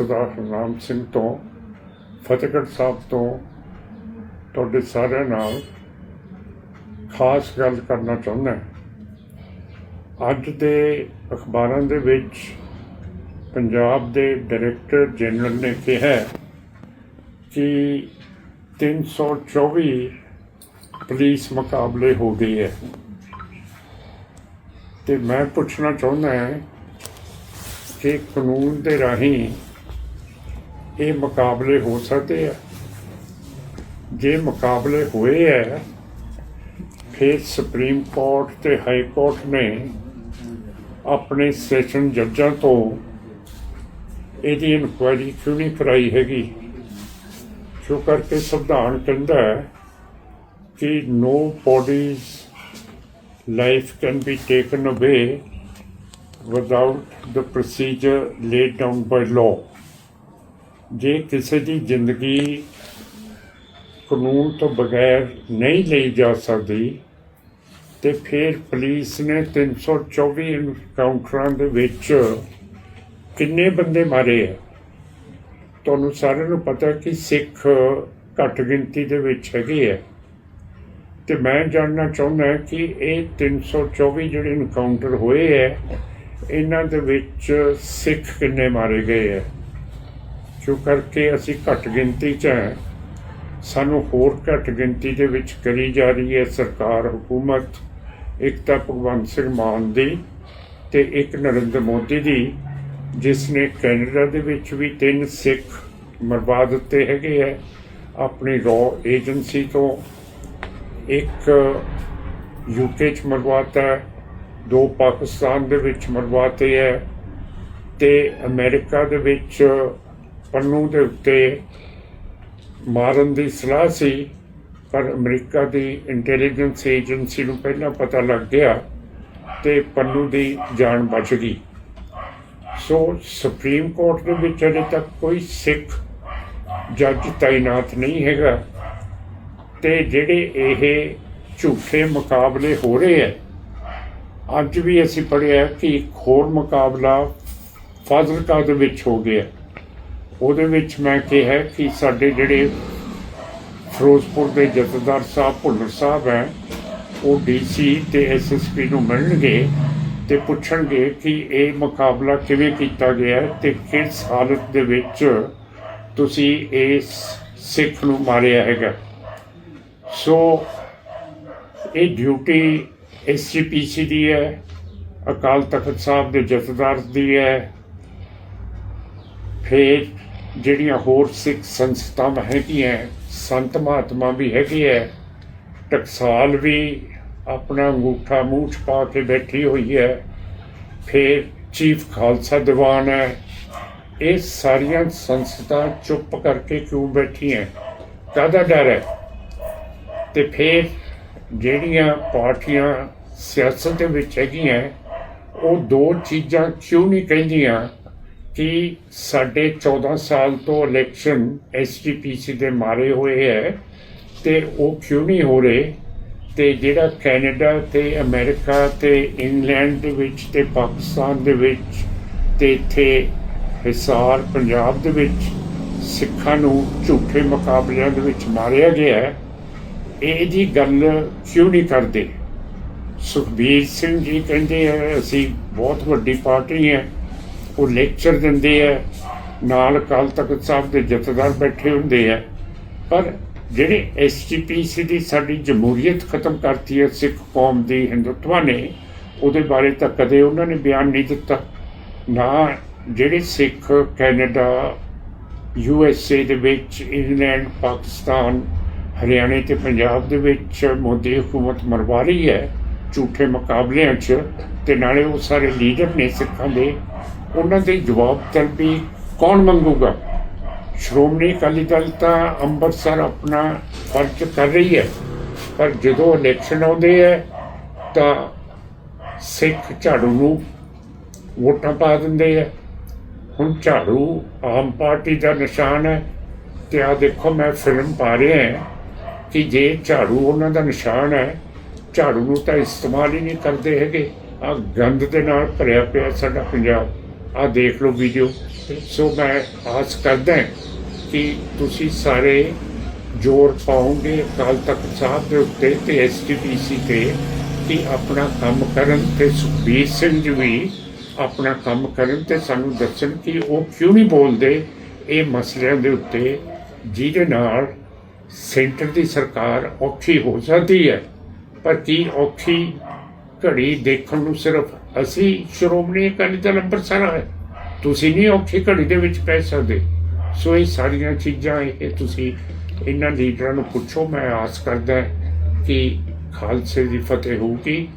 ਸਰਦਾਰ ਹਰਨਾਮ ਸਿੰਘ ਤੋਂ, ਫਤਿਹਗੜ੍ਹ ਸਾਹਿਬ ਤੋਂ, ਤੁਹਾਡੇ ਸਾਰਿਆਂ ਨਾਲ ਖਾਸ ਗੱਲ ਕਰਨਾ ਚਾਹੁੰਦਾ ਅੱਜ ਦੇ ਅਖਬਾਰਾਂ ਦੇ ਵਿੱਚ ਪੰਜਾਬ ਦੇ ਡਾਇਰੈਕਟਰ ਜਨਰਲ ਨੇ ਕਿਹਾ ਕਿ 324 ਪੁਲਿਸ ਮੁਕਾਬਲੇ ਹੋ ਗਏ ਹੈ। ਤੇ ਮੈਂ ਪੁੱਛਣਾ ਚਾਹੁੰਦਾ ਹਾਂ ਕਿ ਕਾਨੂੰਨ ਦੇ ਰਾਹੀਂ ਇਹ ਮੁਕਾਬਲੇ ਹੋ ਸਕਦੇ ਆ ਜੇ ਮੁਕਾਬਲੇ ਹੋਏ ਹੈ ਫਿਰ ਸੁਪਰੀਮ ਕੋਰਟ ਤੇ ਹਾਈ ਕੋਰਟ ਨੇ ਆਪਣੇ ਸੈਸ਼ਨ ਜੱਜਾਂ ਤੋਂ ਇਹਦੀ ਇਨਕੁਆਇਰੀ ਕਿਉਂ ਨਹੀਂ ਕਰਾਈ ਹੈਗੀ ਕਿਉਂ ਕਰਕੇ ਸੰਵਿਧਾਨ ਕਹਿੰਦਾ ਹੈ ਕਿ nobody's life can be taken away without the procedure laid down by law. ਜੇ ਕਿਸੇ ਦੀ ਜ਼ਿੰਦਗੀ ਕਾਨੂੰਨ ਤੋਂ ਬਗੈਰ ਨਹੀਂ ਲਈ ਜਾ ਸਕਦੀ, ਤੇ ਫਿਰ ਪੁਲਿਸ ਨੇ 324 ਇਨਕਾਊਂਟਰਾਂ ਦੇ ਵਿੱਚ ਕਿੰਨੇ ਬੰਦੇ ਮਾਰੇ ਆ? ਤੁਹਾਨੂੰ ਸਾਰਿਆਂ ਨੂੰ ਪਤਾ ਕਿ ਸਿੱਖ ਘੱਟ ਗਿਣਤੀ ਦੇ ਵਿੱਚ ਹੈਗੇ ਆ। ਤੇ ਮੈਂ ਜਾਣਨਾ ਚਾਹੁੰਦਾ ਕਿ ਇਹ 324 ਜਿਹੜੇ ਇਨਕਾਊਂਟਰ ਹੋਏ ਹੈ ਇਹਨਾਂ ਦੇ ਵਿੱਚ ਸਿੱਖ ਕਿੰਨੇ ਮਾਰੇ ਗਏ ਹੈ ਕਿਉਂ ਕਰਕੇ ਅਸੀਂ ਘੱਟ ਗਿਣਤੀ 'ਚ ਹੈ, ਸਾਨੂੰ ਹੋਰ ਘੱਟ ਗਿਣਤੀ ਦੇ ਵਿੱਚ ਕਰੀ ਜਾ ਰਹੀ ਹੈ ਸਰਕਾਰ, ਹਕੂਮਤ ਇੱਕ ਤਾਂ ਭਗਵੰਤ ਸਿੰਘ ਮਾਨ ਦੀ ਤੇ ਇੱਕ ਨਰਿੰਦਰ ਮੋਦੀ ਦੀ, ਜਿਸ ਨੇ ਕੈਨੇਡਾ ਦੇ ਵਿੱਚ ਵੀ ਤਿੰਨ ਸਿੱਖ ਮਰਵਾ ਦਿੱਤੇ ਹੈਗੇ ਹੈ। ਆਪਣੀ ਰੋ ਏਜੰਸੀ ਤੋਂ ਇੱਕ ਯੂਕੇ ਚ ਮਰਵਾਤਾ ਦੋ ਪਾਕਿਸਤਾਨ ਦੇ ਵਿੱਚ ਮਰਵਾਤੇ ਹੈ ਤੇ ਅਮਰੀਕਾ ਦੇ ਵਿੱਚ ਪੰਨੂ ਦੇ ਉੱਤੇ ਮਾਰਨ ਦੀ ਸਲਾਹ ਸੀ, ਪਰ ਅਮਰੀਕਾ ਦੀ ਇੰਟੈਲੀਜੈਂਸ ਏਜੰਸੀ ਨੂੰ ਪਹਿਲਾਂ ਪਤਾ ਲੱਗ ਗਿਆ ਤੇ ਪੰਨੂ ਦੀ ਜਾਨ ਬਚ ਗਈ। ਸੋ ਸੁਪਰੀਮ ਕੋਰਟ ਦੇ ਵਿੱਚ ਅਜੇ ਤੱਕ ਕੋਈ ਸਿੱਖ ਜੱਜ ਤਾਇਨਾਤ ਨਹੀਂ ਹੈਗਾ ਤੇ ਜਿਹੜੇ ਇਹ ਝੂਠੇ ਮੁਕਾਬਲੇ ਹੋ ਰਹੇ ਹੈ, ਅੱਜ ਵੀ ਅਸੀਂ ਪੜ੍ਹਿਆ ਕਿ ਇੱਕ ਹੋਰ ਮੁਕਾਬਲਾ ਫਾਜ਼ਿਲਕਾ ਦੇ ਵਿੱਚ ਹੋ ਗਿਆ। ਉਹਦੇ ਵਿੱਚ ਮੈਂ ਕਿਹਾ ਕਿ ਸਾਡੇ ਜਿਹੜੇ ਫਿਰੋਜ਼ਪੁਰ ਦੇ ਜਥੇਦਾਰ ਸਾਹਿਬ, ਭੁੱਲਰ ਸਾਹਿਬ ਹੈ, ਉਹ ਡੀਸੀ ਤੇ ਐਸਐਸਪੀ ਨੂੰ ਮਿਲਣਗੇ ਤੇ ਪੁੱਛਣਗੇ ਕਿ ਇਹ ਮੁਕਾਬਲਾ ਕਿਵੇਂ ਕੀਤਾ ਗਿਆ ਹੈ ਤੇ ਕਿਸ ਹਾਲਤ ਦੇ ਵਿੱਚ ਤੁਸੀਂ ਇਸ ਸਿੱਖ ਨੂੰ ਮਾਰਿਆ ਹੈਗਾ। ਸੋ, ਇਹ ਡਿਊਟੀ ਐਸਜੀਪੀਸੀ ਦੀ ਹੈ, ਅਕਾਲ ਤਖਤ ਸਾਹਿਬ ਦੇ ਜਥੇਦਾਰ ਦੀ ਹੈ, ਫਿਰ ਜਿਹੜੀਆਂ ਹੋਰ ਸਿੱਖ ਸੰਸਥਾਵਾਂ ਹੈਗੀਆਂ, ਸੰਤ ਮਹਾਤਮਾ ਵੀ ਹੈਗੇ ਹੈ ਟਕਸਾਲ ਵੀ ਆਪਣਾ ਅੰਗੂਠਾ ਮੂੰਹ 'ਚ ਪਾ ਕੇ ਬੈਠੀ ਹੋਈ ਹੈ, ਫਿਰ ਚੀਫ ਖਾਲਸਾ ਦੀਵਾਨ ਹੈ। ਇਹ ਸਾਰੀਆਂ ਸੰਸਥਾ ਚੁੱਪ ਕਰਕੇ ਕਿਉਂ ਬੈਠੀਆਂ? ਕਾਹਦਾ ਡਰ ਹੈ? ਤੇ ਫਿਰ ਜਿਹੜੀਆਂ ਪਾਰਟੀਆਂ ਸਿਆਸਤ ਦੇ ਵਿੱਚ ਹੈਗੀਆਂ, ਉਹ ਦੋ ਚੀਜ਼ਾਂ ਕਿਉਂ ਨਹੀਂ ਕਹਿੰਦੀਆਂ? ਕਿ ਸਾਡੇ 14 ਸਾਲ ਤੋਂ ਇਲੈਕਸ਼ਨ ਐਸਜੀਪੀਸੀ ਦੇ ਮਾਰੇ ਹੋਏ ਹੈ ਤੇ ਉਹ ਕਿਉਂ ਨਹੀਂ ਹੋ ਰਹੇ? ਤੇ ਜਿਹੜਾ ਕੈਨੇਡਾ ਤੇ ਅਮਰੀਕਾ ਤੇ ਇੰਗਲੈਂਡ ਦੇ ਵਿੱਚ ਤੇ ਪਾਕਿਸਤਾਨ ਦੇ ਵਿੱਚ ਤੇ ਇੱਥੇ ਹਿਸਾਰ ਪੰਜਾਬ ਦੇ ਵਿੱਚ ਸਿੱਖਾਂ ਨੂੰ ਝੂਠੇ ਮੁਕਾਬਲਿਆਂ ਦੇ ਵਿੱਚ ਮਾਰਿਆ ਗਿਆ ਹੈ, ਇਹਦੀ ਗੱਲ ਕਿਉਂ ਨਹੀਂ ਕਰਦੇ? ਸੁਖਬੀਰ ਸਿੰਘ ਜੀ ਕਹਿੰਦੇ ਆ, ਅਸੀਂ ਬਹੁਤ ਵੱਡੀ ਪਾਰਟੀ ਹੈ। ਉਹ ਲੈਕਚਰ ਦਿੰਦੇ ਆ, ਨਾਲ ਅਕਾਲ ਤਖਤ ਸਾਹਿਬ ਦੇ ਜਥੇਦਾਰ ਬੈਠੇ ਹੁੰਦੇ ਆ। ਪਰ ਜਿਹੜੇ ਐਸਜੀਪੀਸੀ ਦੀ ਸਾਡੀ ਜਮਹੂਰੀਅਤ ਖਤਮ ਕਰਤੀ ਹੈ ਸਿੱਖ ਕੌਮ ਦੀ ਹਿੰਦੁੱਤਵਾ ਨੇ, ਉਹਦੇ ਬਾਰੇ ਤਾਂ ਕਦੇ ਉਹਨਾਂ ਨੇ ਬਿਆਨ ਨਹੀਂ ਦਿੱਤਾ। ਨਾ ਜਿਹੜੇ Sikh Canada, U S A ਦੇ ਵਿੱਚ, ਇੰਗਲੈਂਡ, ਪਾਕਿਸਤਾਨ, ਹਰਿਆਣੇ ਤੇ ਪੰਜਾਬ ਦੇ ਵਿੱਚ ਮੋਦੀ ਹਕੂਮਤ ਮਰਵਾ ਰਹੀ ਹੈ ਝੂਠੇ ਮੁਕਾਬਲਿਆਂ 'ਚ ਤੇ ਨਾਲੇ ਉਹ ਸਾਰੇ ਲੀਡਰ ਨੇ ਸਿੱਖਾਂ ਦੇ। ਉਹਨਾਂ ਦੇ ਜਵਾਬ ਤਲਬੀ ਕੌਣ ਮੰਗੂਗਾ? ਸ਼੍ਰੋਮਣੀ ਅਕਾਲੀ ਦਲ ਤਾਂ ਅੰਮ੍ਰਿਤਸਰ ਆਪਣਾ ਫਰਜ਼ ਕਰ ਰਹੀ ਹੈ। ਪਰ ਜਦੋਂ ਇਲੈਕਸ਼ਨ ਆਉਂਦੇ ਹੈ ਤਾਂ ਸਿੱਖ ਝਾੜੂ ਨੂੰ ਵੋਟਾਂ ਪਾ ਦਿੰਦੇ ਹੈ ਹੁਣ ਝਾੜੂ ਆਮ ਪਾਰਟੀ ਦਾ ਨਿਸ਼ਾਨ ਹੈ ਤੇ ਆ ਦੇਖੋ ਮੈਂ ਫਿਲਮ ਪਾ ਰਿਹਾ ਹਾਂ ਕਿ ਜੇ ਝਾੜੂ ਉਹਨਾਂ ਦਾ ਨਿਸ਼ਾਨ ਹੈ, ਝਾੜੂ ਨੂੰ ਤਾਂ ਇਸਤੇਮਾਲ ਹੀ ਨਹੀਂ ਕਰਦੇ ਹੈਗੇ। ਆ ਗੰਦ ਦੇ ਨਾਲ ਭਰਿਆ ਪਿਆ ਸਾਡਾ ਪੰਜਾਬ। ਆ ਦੇਖ ਲਓ ਵੀਡੀਓ ਸੋ ਮੈਂ ਆਸ ਕਰਦਾ ਕਿ ਤੁਸੀਂ ਸਾਰੇ ਜ਼ੋਰ ਪਾਓਗੇ ਅਕਾਲ ਤਖਤ ਸਾਹਿਬ ਦੇ ਉੱਤੇ ਤੇ ਐਸਟੀਪੀਸੀ ਤੇ ਕਿ ਆਪਣਾ ਕੰਮ ਕਰਨ ਤੇ ਸੁਖਬੀਰ ਸਿੰਘ ਜੀ ਵੀ ਆਪਣਾ ਕੰਮ ਕਰਨ ਤੇ ਸਾਨੂੰ ਦੱਸਣ ਕਿ ਉਹ ਕਿਉਂ ਨਹੀਂ ਬੋਲਦੇ ਇਹ ਮਸਲਿਆਂ ਦੇ ਉੱਤੇ ਜਿਹਦੇ ਨਾਲ ਸੈਂਟਰ ਦੀ ਸਰਕਾਰ ਔਖੀ ਹੋ ਸਕਦੀ ਹੈ। ਪਰ ਕੀ ਔਖੀ ਘੜੀ ਦੇਖਣ ਨੂੰ ਸਿਰਫ ਅਸੀਂ ਸ਼੍ਰੋਮਣੀ ਅਕਾਲੀ ਦਲ ਅੰਮ੍ਰਿਤਸਰ ਹੈ ਤੁਸੀਂ ਨਹੀਂ ਔਖੀ ਘੜੀ ਦੇ ਵਿੱਚ ਪੈ ਸਕਦੇ। ਸੋ ਇਹ ਸਾਰੀਆਂ ਚੀਜ਼ਾਂ, ਇਹ ਤੁਸੀਂ ਇਹਨਾਂ ਲੀਡਰਾਂ ਨੂੰ ਪੁੱਛੋ। ਮੈਂ ਆਸ ਕਰਦਾ ਕਿ ਖਾਲਸੇ ਦੀ ਫਤਿਹ ਹੋਊਗੀ।